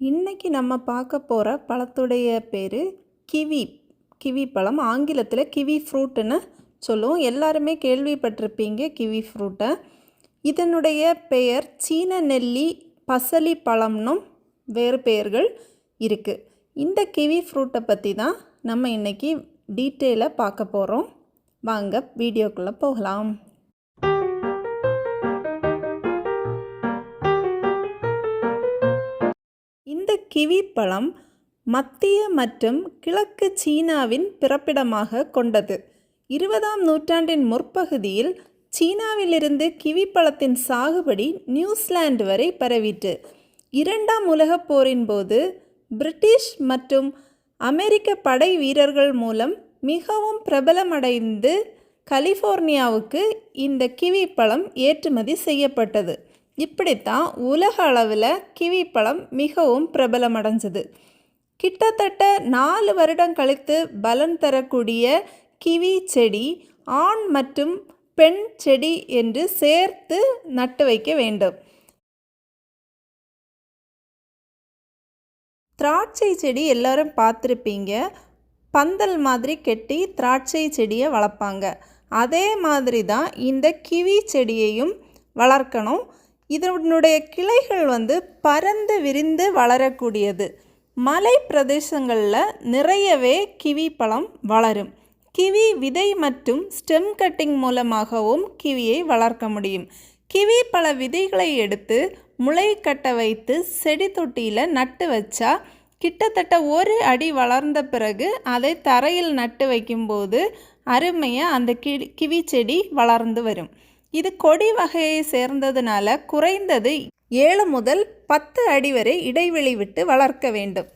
இன்றைக்கி நம்ம பார்க்க போகிற பழத்துடைய பேர் கிவி கிவி பழம். ஆங்கிலத்தில் கிவி ஃப்ரூட்டுன்னு சொல்லுவோம். எல்லாருமே கேள்விப்பட்டிருப்பீங்க கிவி ஃப்ரூட்டை. இதனுடைய பெயர் சீன நெல்லி பசலி பழம்னும் வேறு பெயர்கள் இருக்குது இந்த கிவி ஃப்ரூட்டை பற்றி தான் நம்ம இன்றைக்கி டீட்டெயிலாக பார்க்க போகிறோம் வாங்க வீடியோக்குள்ளே போகலாம். கிவி பழம் மத்திய மற்றும் கிழக்கு சீனாவின் பிறப்பிடமாக கொண்டது. இருபதாம் நூற்றாண்டின் முற்பகுதியில் சீனாவிலிருந்து கிவி பழத்தின் சாகுபடி நியூசிலாந்து வரை பரவிட்டு இரண்டாம் உலகப் போரின் போது பிரிட்டிஷ் மற்றும் அமெரிக்க படை வீரர்கள் மூலம் மிகவும் பிரபலமடைந்து கலிஃபோர்னியாவுக்கு இந்த கிவி பழம் ஏற்றுமதி செய்யப்பட்டது. இப்படித்தான் உலக அளவில் கிவி பழம் மிகவும் பிரபலமடைஞ்சது. கிட்டத்தட்ட நாலு வருடம் கழித்து பலன் தரக்கூடிய கிவி செடி ஆண் மற்றும் பெண் செடி என்று சேர்த்து நட்டு வைக்க வேண்டும். திராட்சை செடி எல்லோரும் பார்த்துருப்பீங்க. பந்தல் மாதிரி கெட்டி திராட்சை செடியை வளர்ப்பாங்க. அதே மாதிரி தான் இந்த கிவி செடியையும் வளர்க்கணும். இதனுடைய கிளைகள் வந்து பறந்து விரிந்து வளரக்கூடியது. மலை பிரதேசங்களில் நிறையவே கிவி பழம் வளரும். கிவி விதை மற்றும் ஸ்டெம் கட்டிங் மூலமாகவும் கிவியை வளர்க்க முடியும். கிவி பழ விதைகளை எடுத்து முளை கட்ட வைத்து செடி தொட்டியில் நட்டு வச்சா கிட்டத்தட்ட ஒரு அடி வளர்ந்த பிறகு அதை தரையில் நட்டு வைக்கும்போது அருமையாக அந்த கி கிவி செடி வளர்ந்து வரும். இது கொடி வகையை சேர்ந்ததுனால குறைந்தது ஏழு முதல் பத்து அடி வரை இடைவெளி விட்டு வளர்க்க வேண்டும்.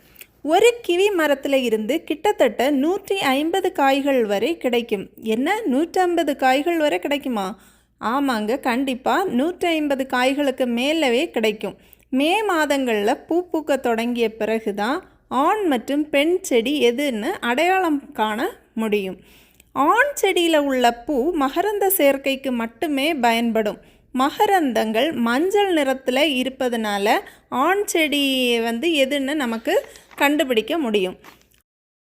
ஒரு கிவி மரத்தில் இருந்து கிட்டத்தட்ட நூற்றி ஐம்பது காய்கள் வரை கிடைக்கும். என்ன? நூற்றம்பது காய்கள் வரை கிடைக்குமா? ஆமாங்க கண்டிப்பாக நூற்றி ஐம்பது காய்களுக்கு மேலவே கிடைக்கும். மே மாதங்களில் பூ பூக்க தொடங்கிய பிறகு தான் ஆண் மற்றும் பெண் செடி எதுன்னு அடையாளம் காண முடியும். ஆண் செடியில் உள்ள பூ மகரந்த சேர்க்கைக்கு மட்டுமே பயன்படும். மகரந்தங்கள் மஞ்சள் நிறத்தில் இருப்பதனால ஆண் செடி வந்து எதுன்னு நமக்கு கண்டுபிடிக்க முடியும்.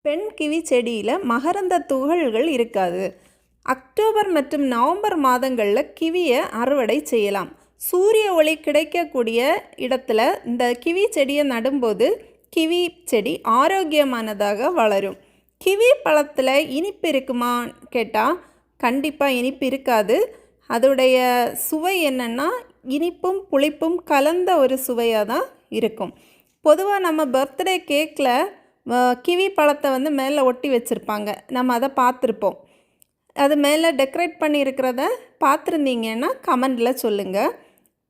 பெண் கிவி செடியில் மகரந்த துகள்கள் இருக்காது. அக்டோபர் மற்றும் நவம்பர் மாதங்களில் கிவியை அறுவடை செய்யலாம். சூரிய ஒளி கிடைக்கக்கூடிய இடத்துல இந்த கிவி செடியை நடும்போது கிவி செடி ஆரோக்கியமானதாக வளரும். கிவி பழத்தில் இனிப்பு இருக்குமான்னு கேட்டால் கண்டிப்பாக இனிப்பு இருக்காது. அதோடைய சுவை என்னென்னா இனிப்பும் புளிப்பும் கலந்த ஒரு சுவையாக தான் இருக்கும். பொதுவாக நம்ம பர்த்டே கேக்கில் கிவி பழத்தை வந்து மேலே ஒட்டி வச்சுருப்பாங்க. நம்ம அதை பார்த்துருப்போம் அது மேலே டெக்கரேட் பண்ணியிருக்கிறத பார்த்துருந்தீங்கன்னா கமெண்டில் சொல்லுங்கள்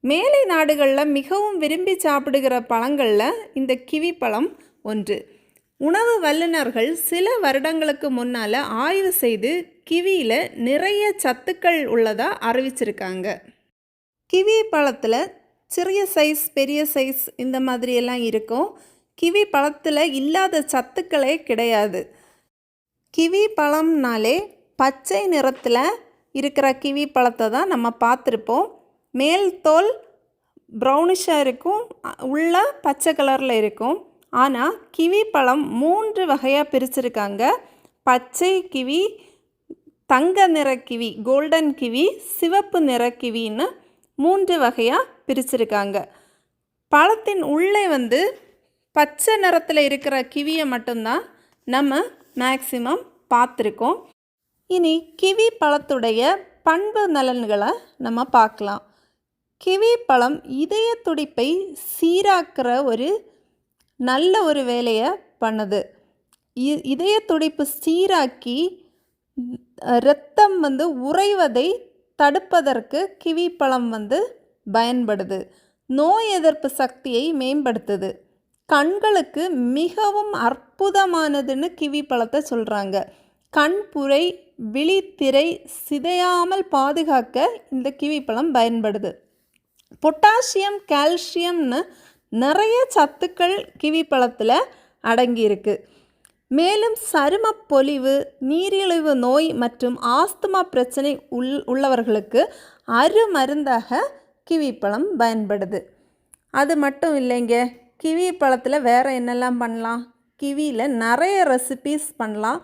மேலை நாடுகளில் மிகவும் விரும்பி சாப்பிடுகிற பழங்களில் இந்த கிவி பழம் ஒன்று. உணவு வல்லுநர்கள் சில வருடங்களுக்கு முன்னால் ஆய்வு செய்து கிவியில் நிறைய சத்துக்கள் உள்ளதாக அறிவிச்சிருக்காங்க. கிவி பழத்தில் சிறிய சைஸ் பெரிய சைஸ் இந்த மாதிரியெல்லாம் இருக்கும். கிவி பழத்தில் இல்லாத சத்துக்களே கிடையாது. கிவி பழம்னாலே பச்சை நிறத்தில் இருக்கிற கிவி பழத்தை தான் நம்ம பார்த்துருப்போம். மேல் தோல் ப்ரௌனிஷாக இருக்கும் உள்ள பச்சை கலரில் இருக்கும். ஆனால் கிவி பழம் மூன்று வகையாக பிரிச்சிருக்காங்க. பச்சை கிவி தங்க நிற கிவி கோல்டன் கிவி சிவப்பு நிற கிவின்னு மூன்று வகையாக பிரிச்சிருக்காங்க. பழத்தின் உள்ளே வந்து பச்சை நிறத்தில் இருக்கிற கிவியை மட்டும்தான் நம்ம மேக்சிமம் பார்த்துருக்கோம். இனி கிவி பழத்துடைய பண்பு நலன்களை நம்ம பார்க்கலாம். கிவி பழம் இதய துடிப்பை சீராக்கிற ஒரு நல்ல ஒரு வேலையை பண்ணுது. இதய துடிப்பு சீராக்கி இரத்தம் வந்து உறைவதை தடுப்பதற்கு கிவி பழம் வந்து பயன்படுது. நோய் எதிர்ப்பு சக்தியை மேம்படுத்துது. கண்களுக்கு மிகவும் அற்புதமானதுன்னு கிவி பழத்தை சொல்கிறாங்க கண்புரை விழித்திரை சிதையாமல் பாதுகாக்க இந்த கிவி பழம் பயன்படுது. பொட்டாசியம் கால்சியம்னு நிறைய சத்துக்கள் கிவி பழத்தில் அடங்கியிருக்கு. மேலும் சரும பொலிவு நீரிழிவு நோய் மற்றும் ஆஸ்துமா பிரச்சனை உள் உள்ளவர்களுக்கு அருமருந்தாக கிவி பழம் பயன்படுது. அது மட்டும் இல்லைங்க கிவி பழத்தில் வேறு என்னெல்லாம் பண்ணலாம்? கிவியில் நிறைய ரெசிபீஸ் பண்ணலாம்.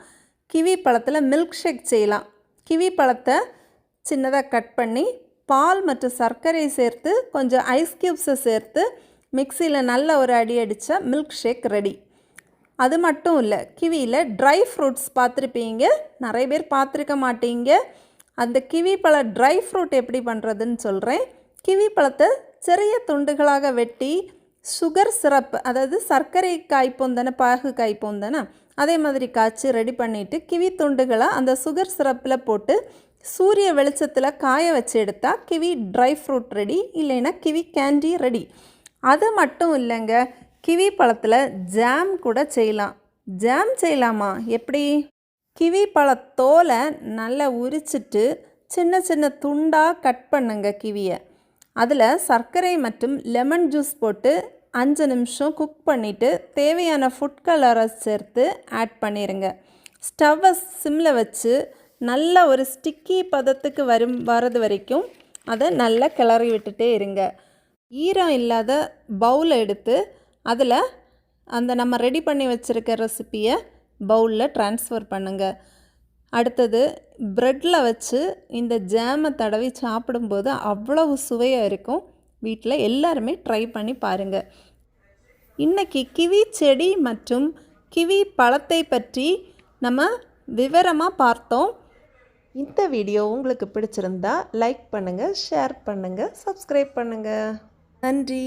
கிவி பழத்தில் மில்க் ஷேக் செய்யலாம். கிவி பழத்தை சின்னதாக கட் பண்ணி பால் மற்றும் சர்க்கரை சேர்த்து கொஞ்சம் ஐஸ் க்யூப்ஸை சேர்த்து மிக்சியில் நல்ல ஒரு அடி அடித்த மில்க் ஷேக் ரெடி அது மட்டும் இல்லை கிவியில் ட்ரை ஃப்ரூட்ஸ் பார்த்துருப்பீங்க. நிறைய பேர் பார்த்துருக்க மாட்டீங்க. அந்த கிவி பழ ட்ரை ஃப்ரூட் எப்படி பண்ணுறதுன்னு சொல்கிறேன் கிவி பழத்தை சிறிய துண்டுகளாக வெட்டி சுகர் சிரப் அதாவது சர்க்கரை காய்ப்போம் தானே பாகு காய்ப்போம் தானே அதே மாதிரி காய்ச்சி ரெடி பண்ணிவிட்டு கிவி துண்டுகளை அந்த சுகர் சிரப்பில் போட்டு சூரிய வெளிச்சத்தில் காய வச்சு எடுத்தால் கிவி ட்ரை ஃப்ரூட் ரெடி இல்லைன்னா கிவி கேண்டி ரெடி அது மட்டும் இல்லைங்க. கிவி பழத்தில் ஜாம் கூட செய்யலாம். ஜாம் செய்யலாமா? எப்படி? கிவி பழத்தோலை நல்லா உரிச்சிட்டு சின்ன சின்ன துண்டாக கட் பண்ணுங்க கிவியை. அதில் சர்க்கரை மற்றும் லெமன் ஜூஸ் போட்டு அஞ்சு நிமிஷம் குக் பண்ணிவிட்டு தேவையான ஃபுட் கலரை சேர்த்து ஆட் பண்ணிடுங்க ஸ்டவ்வை சிம்மில் வச்சு நல்ல ஒரு ஸ்டிக்கி பதத்துக்கு வரும் வர்றது வரைக்கும் அதை நல்லா கிளறி விட்டுட்டே இருங்க. ஈரம் இல்லாத பவுலை எடுத்து அதில் அந்த நம்ம ரெடி பண்ணி வச்சுருக்க ரெசிப்பியை பவுலில் ட்ரான்ஸ்ஃபர் பண்ணுங்கள் அடுத்தது ப்ரெட்டில் வச்சு இந்த ஜாமை தடவி சாப்பிடும்போது அவ்வளவு சுவையாக இருக்கும். வீட்டில் எல்லாருமே ட்ரை பண்ணி பாருங்கள் இன்றைக்கி கிவி செடி மற்றும் கிவி பழத்தை பற்றி நம்ம விவரமாக பார்த்தோம். இந்த வீடியோ உங்களுக்கு பிடிச்சிருந்தா லைக் பண்ணுங்கள் ஷேர் பண்ணுங்கள் சப்ஸ்கிரைப் பண்ணுங்கள் நன்றி